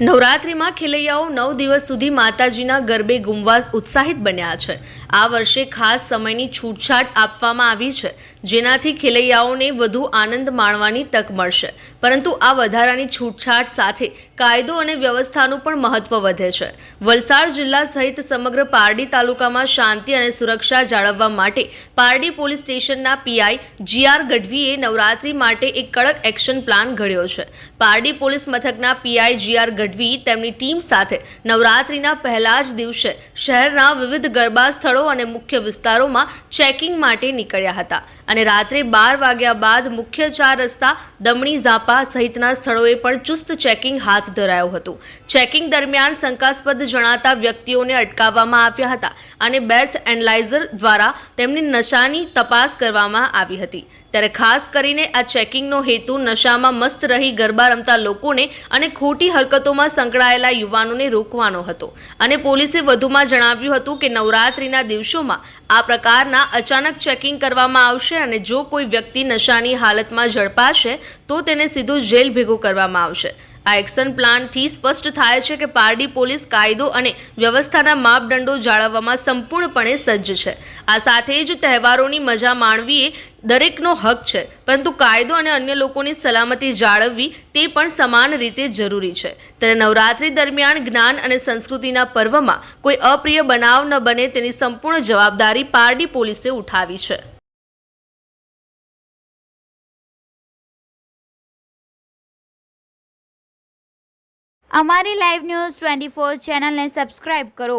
નવરાત્રિમાં ખેલૈયાઓ નવ દિવસ સુધી માતાજીના ગરબે ગુમવા ઉત્સાહિત બન્યા છે. આ વર્ષે ખાસ સમયની છૂટછાટ આપવામાં આવી છે, જેનાથી ખેલૈયાઓને વધુ આનંદ માણવાની તક મળશે. પરંતુ આ વધારાની છૂટછાટ સાથે કાયદો અને વ્યવસ્થાનું પણ મહત્વ વધે છે. વલસાડ જિલ્લા સહિત સમગ્ર પારડી તાલુકામાં શાંતિ અને સુરક્ષા જાળવવા માટે પારડી પોલીસ સ્ટેશનના પીઆઈ જીઆર ગઢવીએ નવરાત્રી માટે એક કડક એક્શન પ્લાન ઘડ્યો છે. પારડી પોલીસ મથકના પીઆઈ જીઆર ગઢવી તેમની ટીમ સાથે નવરાત્રીના પહેલા જ દિવસે શહેરના વિવિધ ગરબા સ્થળો અને મુખ્ય વિસ્તારોમાં ચેકિંગ માટે નીકળ્યા હતા. અને રાત્રે બાર વાગ્યા બાદ મુખ્ય ચાર રસ્તા દમણી ઝાપા સહિતના સ્થળોએ પણ ચુસ્ત ચેકિંગ હાથ ધરાયું હતું. ચેકિંગ દરમિયાન શંકાસ્પદ જણાતા વ્યક્તિઓને અટકાવવામાં આવ્યા હતા અને બેર્થ એનલાઇઝર દ્વારા તેમની નશાની તપાસ કરવામાં આવી હતી. ત્યારે ખાસ કરીને આ ચેકિંગનો હેતુ નશામાં મસ્ત રહી ગરબા રમતા લોકોને અને ખોટી હરકતોમાં સંકળાયેલા યુવાનોને રોકવાનો હતો. અને પોલીસે વધુમાં જણાવ્યું હતું કે નવરાત્રિના દિવસોમાં આ પ્રકારના અચાનક ચેકિંગ કરવામાં આવશે અને જો કોઈ વ્યક્તિ નશાની હાલતમાં ઝડપાશે, તો તેને સીધું જેલ ભેગું કરવામાં આવશે. આ એક્શન પ્લાનથી સ્પષ્ટ થાય છે કે પારડી પોલીસ કાયદો અને વ્યવસ્થાના માપદંડો જાળવવામાં સંપૂર્ણપણે સજ્જ છે. આ સાથે જ તહેવારોની મજા માણવી એ દરેકનો હક છે. પરંતુ કાયદો અને અન્ય લોકોની સલામતી જાળવવી તે પણ સમાન રીતે જરૂરી છે. ત્યારે નવરાત્રી દરમિયાન જ્ઞાન અને સંસ્કૃતિના પર્વમાં કોઈ અપ્રિય બનાવ ન બને તેની સંપૂર્ણ જવાબદારી પારડી પોલીસે ઉઠાવી છે. અમારી લાઈવ ન્યૂઝ ટ્વેન્ટી ફોર ચેનલને સબસ્ક્રાઇબ કરો.